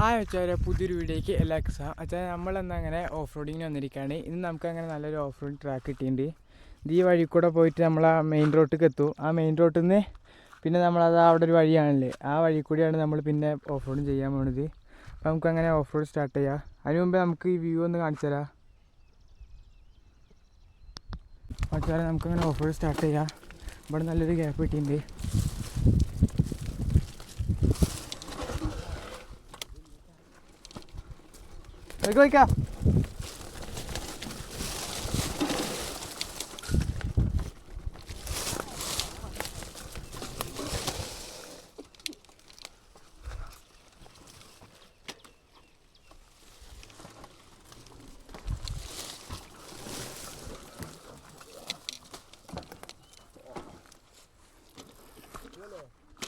ആ വെച്ചാൽ പുതിയൊരു വീഡിയോയ്ക്ക് എല്ലാവർക്കും സാ അച്ഛാ നമ്മളെന്നാ അങ്ങനെ ഓഫ് റോഡിങ്ങിന് വന്നിരിക്കുകയാണ് ഇന്ന് നമുക്കങ്ങനെ നല്ലൊരു ഓഫ് റോഡ് ട്രാക്ക് കിട്ടിയിട്ടുണ്ട്. ഇത് ഈ വഴി കൂടെ പോയിട്ട് നമ്മൾ ആ മെയിൻ റോട്ടിലേക്ക് എത്തും. ആ മെയിൻ റോട്ടിൽ നിന്ന് പിന്നെ നമ്മളത് അവിടെ ഒരു വഴിയാണല്ലേ. ആ വഴി കൂടിയാണ് നമ്മൾ പിന്നെ ഓഫ് റോഡും ചെയ്യാൻ പോകുന്നത് അപ്പോൾ നമുക്ക് അങ്ങനെ ഓഫ് റോഡ് സ്റ്റാർട്ട് ചെയ്യാം. അതിന് മുമ്പേ നമുക്ക് ഈ വ്യൂ ഒന്ന് കാണിച്ചു തരാം. വെച്ചാൽ നമുക്കങ്ങനെ ഓഫ് റോഡ് സ്റ്റാർട്ട് ചെയ്യാം. ഇവിടെ നല്ലൊരു ഗ്യാപ്പ് കിട്ടിയിട്ടുണ്ട്. Let's അപ്പൊ നമ്മൾ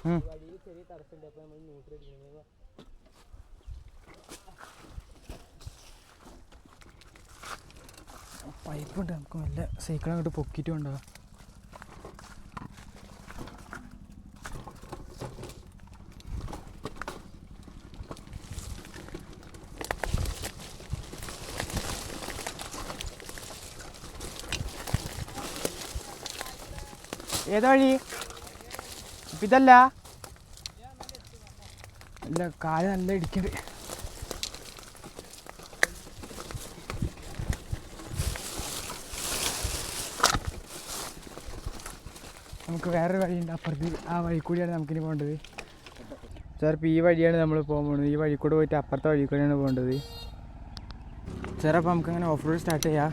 Hmm. പൈപ്പ് ഉണ്ട് നമുക്ക് നല്ല സൈക്കിൾ അങ്ങോട്ട് പൊക്കിയിട്ട് കൊണ്ടുപോകാം. ഏതാ വഴി? ഇതല്ല. ഇല്ല കാൽ നല്ല ഇടിക്കുന്നുണ്ട് നമുക്ക് വേറൊരു വഴിയുണ്ട്. അപ്പുറത്ത് ആ വഴി കൂടിയാണ് നമുക്കിനി പോകേണ്ടത്. ചിലപ്പോൾ ഈ വഴിയാണ് നമ്മൾ പോകാൻ പോകുന്നത് ഈ വഴി കൂടെ പോയിട്ട് അപ്പുറത്തെ വഴി കൂടെയാണ് പോകേണ്ടത്. സാർ അപ്പോൾ നമുക്കങ്ങനെ ഓഫ് റോഡ് സ്റ്റാർട്ട് ചെയ്യാം.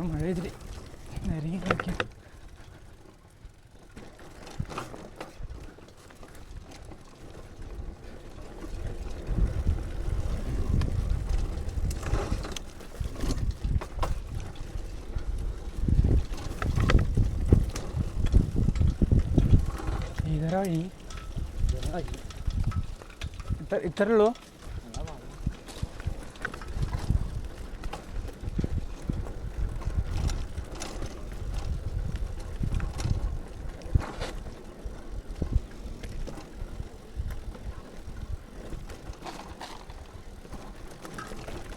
ഇവിടെ മഴ ഇതിൽ നിരങ്ങി കളിക്കാം ഇതര ഇത്ര ഇത്രേ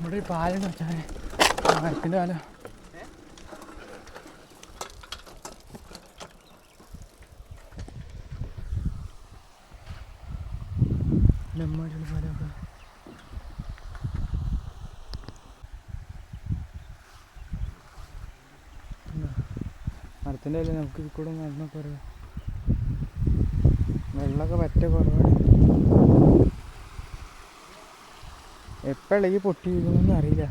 ഇവിടെ ഒരു പാലുണ്ട് വെച്ചാൽ മരത്തിന്റെ പാലൊക്കെ. മരത്തിന്റെ അല്ലേ നമുക്ക് കൂടെ വെള്ളമൊക്കെ പറ്റ കുറവാണ്. എപ്പോൾ ഈ പൊട്ടി വീഴുന്നൊന്നും അറിയില്ല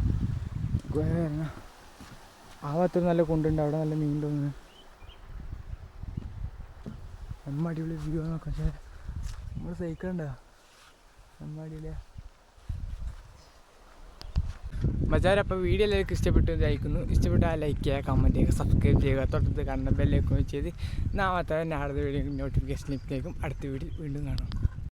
ഇറങ്ങാം. ആ ഭാഗത്തൊരു നല്ല കുണ്ടുണ്ട്. അവിടെ നല്ല മീൻ തോന്നുന്നു നമ്മ അടിപൊളി വ്യൂ നോക്കാം പക്ഷേ നമ്മൾ സഹിക്കണ്ട. നമ്മ അടിപൊളിയാ. മച്ചാരപ്പോൾ വീഡിയോ എല്ലാവർക്കും ഇഷ്ടപ്പെട്ടു ലൈക്കുന്നു ഇഷ്ടപ്പെട്ട ഇഷ്ടപ്പെട്ടാൽ ലൈക്ക് ചെയ്യുക കമന്റ് ചെയ്യുക സബ്സ്ക്രൈബ് ചെയ്യുക. തൊട്ടടുത്ത് കണ്ണ ബെല്ലേക്ക് ചെയ്ത് നാളത്തെ അടുത്ത വീഡിയോ നോട്ടിഫിക്കേഷൻ ലഭിക്കും അടുത്ത വീഡിയോ വീണ്ടും കാണാം.